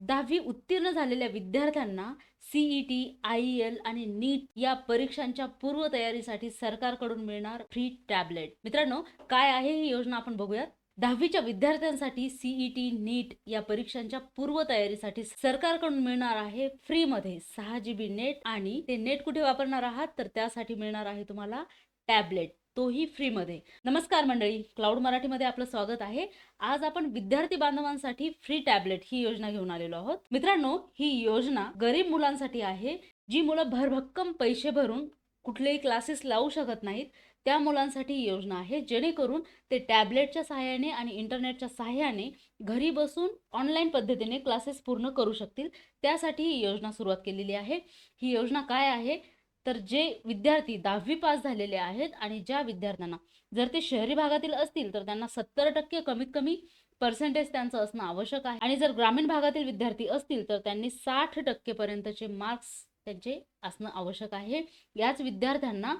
दहावी उत्तीर्ण झालेल्या विद्यार्थ्यांना सीईटी आय एल आणि नीट या परीक्षांच्या पूर्वतयारीसाठी सरकारकडून मिळणार फ्री टॅबलेट मित्रांनो काय आहे ही योजना आपण बघूयात. दहावीच्या विद्यार्थ्यांसाठी सीईटी नीट या परीक्षांच्या पूर्वतयारीसाठी सरकारकडून मिळणार आहे फ्रीमध्ये सहा जी बी नेट आणि ते नेट कुठे वापरणार आहात? तर त्यासाठी मिळणार आहे तुम्हाला टॅबलेट तोही फ्रीमध्ये. नमस्कार मंडळी क्लाउड मराठीमध्ये आपलं स्वागत आहे. आज आपण विद्यार्थी बांधवांसाठी फ्री टॅबलेट ही योजना घेऊन आलेलो आहोत. मित्रांनो ही योजना गरीब मुलांसाठी आहे जी मुलं भरभक्कम पैसे भरून कुठलेही क्लासेस लावू शकत नाहीत. त्या मुलांसाठी ही योजना आहे जेणेकरून ते टॅबलेटच्या सहाय्याने आणि इंटरनेटच्या सहाय्याने घरी बसून ऑनलाईन पद्धतीने क्लासेस पूर्ण करू शकतील. त्यासाठी ही योजना सुरुवात केलेली आहे. ही योजना काय आहे? तर जे विद्यार्थी दहावी पास झालेले आहेत आणि ज्या विद्यार्थ्यांना जर ते शहरी भागातील असतील तर त्यांना सत्तर टक्के कमीत कमी पर्सेंटेज त्यांचं असणं आवश्यक आहे. आणि जर ग्रामीण भागातील विद्यार्थी असतील तर त्यांनी साठ टक्केपर्यंतचे मार्क्स त्यांचे असणं आवश्यक आहे. याच विद्यार्थ्यांना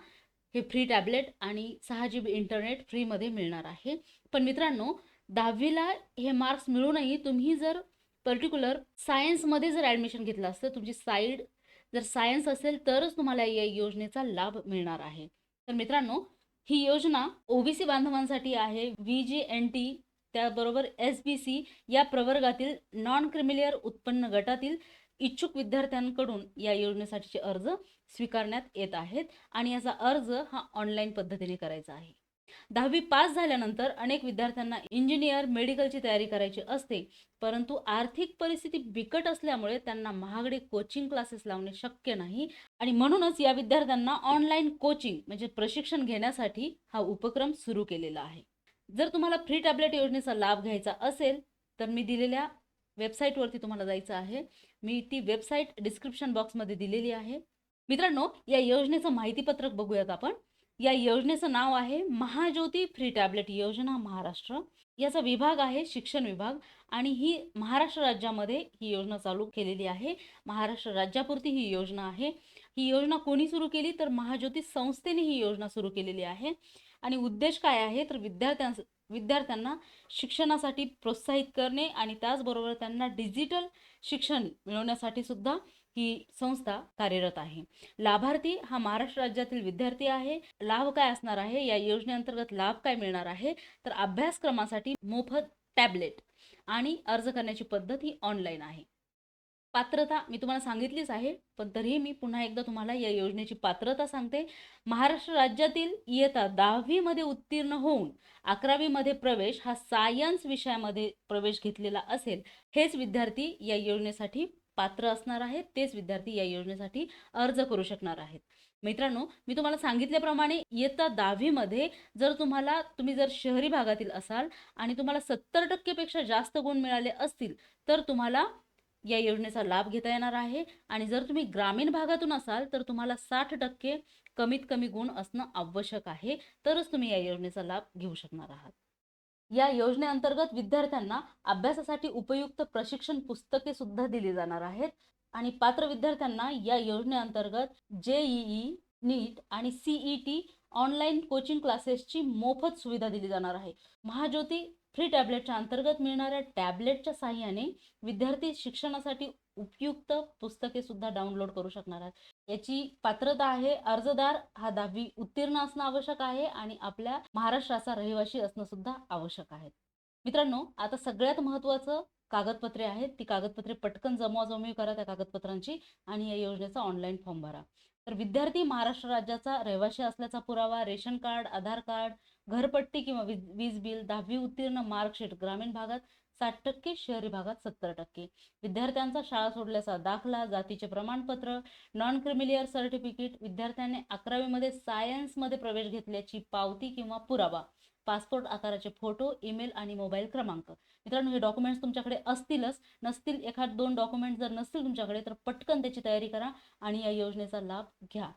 हे फ्री टॅबलेट आणि सहा जी बी इंटरनेट फ्रीमध्ये मिळणार आहे. पण मित्रांनो दहावीला हे मार्क्स मिळूनही तुम्ही जर पर्टिक्युलर सायन्समध्ये जर ॲडमिशन घेतलं असतं तुमची साईड जर सायन्स असेल तरच तुम्हाला या योजनेचा लाभ मिळणार आहे. तर मित्रांनो ही योजना ओबीसी बांधवांसाठी आहे. व्ही जी एन टी त्याबरोबर एस बी सी या प्रवर्गातील नॉन क्रिमिलियर उत्पन्न गटातील इच्छुक विद्यार्थ्यांकडून या योजनेसाठीचे अर्ज स्वीकारण्यात येत आहेत आणि याचा अर्ज हा ऑनलाईन पद्धतीने करायचा आहे. दहावी पास झाल्यानंतर अनेक विद्यार्थ्यांना इंजिनियर मेडिकलची तयारी करायची असते. परंतु आर्थिक परिस्थिती बिकट असल्यामुळे त्यांना महागडे कोचिंग क्लासेस लावणे शक्य नाही. आणि म्हणूनच या विद्यार्थ्यांना ऑनलाईन कोचिंग म्हणजे प्रशिक्षण घेण्यासाठी हा उपक्रम सुरू केलेला आहे. जर तुम्हाला फ्री टॅबलेट योजनेचा लाभ घ्यायचा असेल तर मी दिलेल्या वेबसाईटवरती तुम्हाला जायचं आहे. मी ती वेबसाईट डिस्क्रिप्शन बॉक्समध्ये दिलेली आहे. मित्रांनो या योजनेचं माहितीपत्रक बघूयात आपण. या योजनेचं नाव आहे महाज्योती फ्री टॅबलेट योजना महाराष्ट्र. याचा विभाग आहे शिक्षण विभाग आणि ही महाराष्ट्र राज्यामध्ये ही योजना चालू केलेली आहे. महाराष्ट्र राज्यापुरती ही योजना आहे. ही योजना कोणी सुरू केली तर महाज्योती संस्थेने ही योजना सुरू केलेली आहे. आणि उद्देश काय आहे तर विद्यार्थ्यां विद्यार्थ्यांना शिक्षणासाठी प्रोत्साहित करणे आणि त्याचबरोबर त्यांना डिजिटल शिक्षण मिळवण्यासाठी सुद्धा ही संस्था कार्यरत आहे. लाभार्थी हा महाराष्ट्र राज्यातील विद्यार्थी आहे. लाभ काय असणार आहे? या योजनेअंतर्गत लाभ काय मिळणार आहे? तर अभ्यासक्रमासाठी मोफत टॅबलेट आणि अर्ज करण्याची पद्धत ही ऑनलाईन आहे. पात्रता मी तुम्हाला सांगितलीच आहे पण तरीही मी पुन्हा एकदा तुम्हाला या योजनेची पात्रता सांगते. महाराष्ट्र राज्यातील इयत्ता दहावीमध्ये उत्तीर्ण होऊन अकरावीमध्ये प्रवेश हा सायन्स विषयामध्ये प्रवेश घेतलेला असेल हेच विद्यार्थी या योजनेसाठी पात्र असणार आहेत तेच विद्यार्थी या योजनेसाठी अर्ज करू शकणार आहेत. मित्रांनो मी तुम्हाला सांगितल्याप्रमाणे इयत्ता दहावीमध्ये जर तुम्हाला तुम्ही जर शहरी भागातील असाल आणि तुम्हाला सत्तर टक्केपेक्षा जास्त गुण मिळाले असतील तर तुम्हाला या योजनेचा लाभ घेता येणार आहे. आणि जर तुम्ही ग्रामीण भागातून असाल तर तुम्हाला साठ टक्के कमीत कमी गुण असणं आवश्यक आहे. तरच तुम्ही या योजनेचा लाभ घेऊ शकणार आहात. या योजनेअंतर्गत विद्यार्थ्यांना अभ्यासासाठी उपयुक्त प्रशिक्षण पुस्तके सुद्धा दिली जाणार आहेत. आणि पात्र विद्यार्थ्यांना या योजनेअंतर्गत जेईई नीट आणि सीईटी ऑनलाईन कोचिंग क्लासेसची मोफत सुविधा दिली जाणार आहे. महाज्योती फ्री टॅबलेटच्या अंतर्गत मिळणाऱ्या टॅबलेटच्या साह्याने विद्यार्थी शिक्षणासाठी उपयुक्त पुस्तके सुद्धा डाउनलोड करू शकणार आहेत. याची पात्रता आहे अर्जदार हा दहावी उत्तीर्ण असणं आवश्यक आहे आणि आपल्या महाराष्ट्राचा रहिवासी असणं सुद्धा आवश्यक आहे. मित्रांनो आता सगळ्यात महत्वाचं कागदपत्रे आहेत. ती कागदपत्रे पटकन जमवाजमवी करा त्या कागदपत्रांची आणि या योजनेचा ऑनलाईन फॉर्म भरा. तर विद्यार्थी महाराष्ट्र राज्याचा रहिवासी असल्याचा पुरावा रेशन कार्ड आधार कार्ड घरपट्टी किंवा वीज बिल दहावी उत्तीर्ण मार्कशीट ग्रामीण भागात साठ टक्के शहरी भागात सत्तर टक्के. विद्यार्थ्यांचा शाळा सोडल्याचा दाखला जातीचे प्रमाणपत्र नॉन क्रिमिलियर सर्टिफिकेट विद्यार्थ्यांनी अकरावीमध्ये सायन्समध्ये प्रवेश घेतल्याची पावती किंवा पुरावा पासपोर्ट आकाराचे फोटो ईमेल आणि मोबाईल क्रमांक. मित्रांनो हे डॉक्युमेंट्स तुमच्याकडे असतीलच नसतील एखाद दोन डॉक्युमेंट जर नसतील तुमच्याकडे तर पटकन त्याची तयारी करा आणि या योजनेचा लाभ घ्या.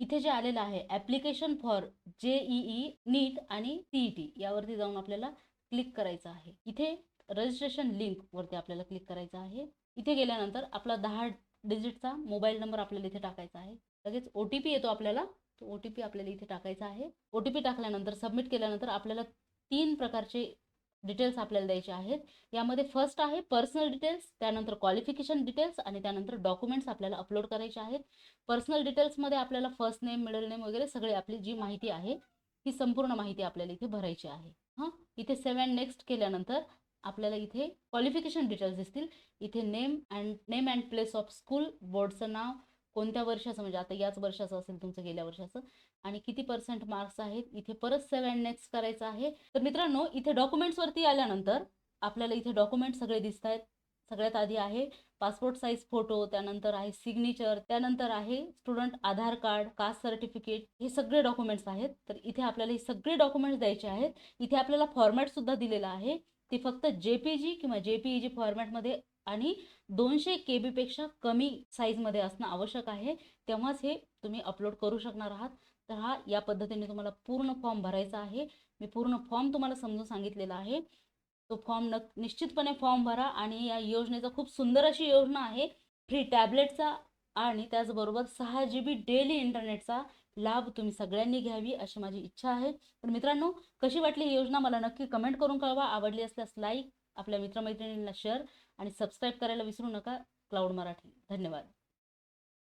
इथे जे आलेलं आहे ॲप्लिकेशन फॉर जे ई नीट आणि सीईटी यावरती जाऊन आपल्याला क्लिक करायचं आहे. इथे रजिस्ट्रेशन लिंक वरती आपल्याला क्लिक करायचं आहे. इथे गेल्यानंतर आपला दहा डिजिटचा मोबाईल नंबर आपल्याला इथे टाकायचा आहे. लगेच ओ टी पी येतो आपल्याला तो ओ टी पी आपल्याला इथे टाकायचा आहे. ओ टी पी टाकल्यानंतर सबमिट केल्यानंतर आपल्याला तीन प्रकारचे डिटेल्स आपल्याला द्यायचे आहेत. यामध्ये फर्स्ट आहे पर्सनल डिटेल्स त्यानंतर क्वालिफिकेशन डिटेल्स आणि त्यानंतर डॉक्युमेंट्स आपल्याला अपलोड करायचे आहेत. पर्सनल डिटेल्समध्ये आपल्याला फर्स्ट नेम मिडल नेम वगैरे सगळी आपली जी माहिती आहे ती संपूर्ण माहिती आपल्याला इथे भरायची आहे. हां? इथे सेव्ह अँड नेक्स्ट केल्यानंतर आपल्याला इथे क्वालिफिकेशन डिटेल्स दिसतील. इथे name and name and place of school बोर्डचं नाव कोणत्या वर्षाचं म्हणजे आता याच वर्षाचं असेल तुमचं गेल्या वर्षाचं आणि किती पर्सेंट मार्क्स आहेत इथे परत सेव्ह अँड नेक्स्ट करायचं आहे. तर मित्रांनो इथे डॉक्युमेंट्सवरती आल्यानंतर आपल्याला इथे डॉक्युमेंट सगळे दिसत आहेत. सगळ्यात आधी आहे पासपोर्ट साईज फोटो त्यानंतर आहे सिग्नेचर त्यानंतर आहे student Aadhaar card caste certificate हे सगळे डॉक्युमेंट्स आहेत. तर इथे आपल्याला हे सगळे डॉक्युमेंट्स द्यायचे आहेत. इथे आपल्याला फॉर्मॅट सुद्धा दिलेला आहे. ते फक्त जे पी जी किंवा जे पी ई जी फॉर्मॅटमध्ये आणि दोनशे के बीपेक्षा कमी साईजमध्ये असणं आवश्यक आहे. तेव्हाच हे तुम्ही अपलोड करू शकणार आहात. तर हा या पद्धतीने तुम्हाला पूर्ण फॉर्म भरायचा आहे. मी पूर्ण फॉर्म तुम्हाला समजून सांगितलेला आहे. तो फॉर्म न निश्चितपणे फॉर्म भरा आणि या योजनेचा खूप सुंदर अशी योजना आहे. फ्री टॅबलेटचा आणि त्याचबरोबर सहा जी बी डेली इंटरनेटचा लाभ तुम्ही सगळ्यांनी घ्यावी अशी माझी इच्छा आहे. तर मित्रांनो कशी वाटली ही योजना? मला नक्की कमेंट करून कळवा. आवडली असल्यास लाईक आपल्या मित्रमैत्रिणींना शेअर आणि सबस्क्राईब करायला विसरू नका. क्लाउड मराठी. धन्यवाद.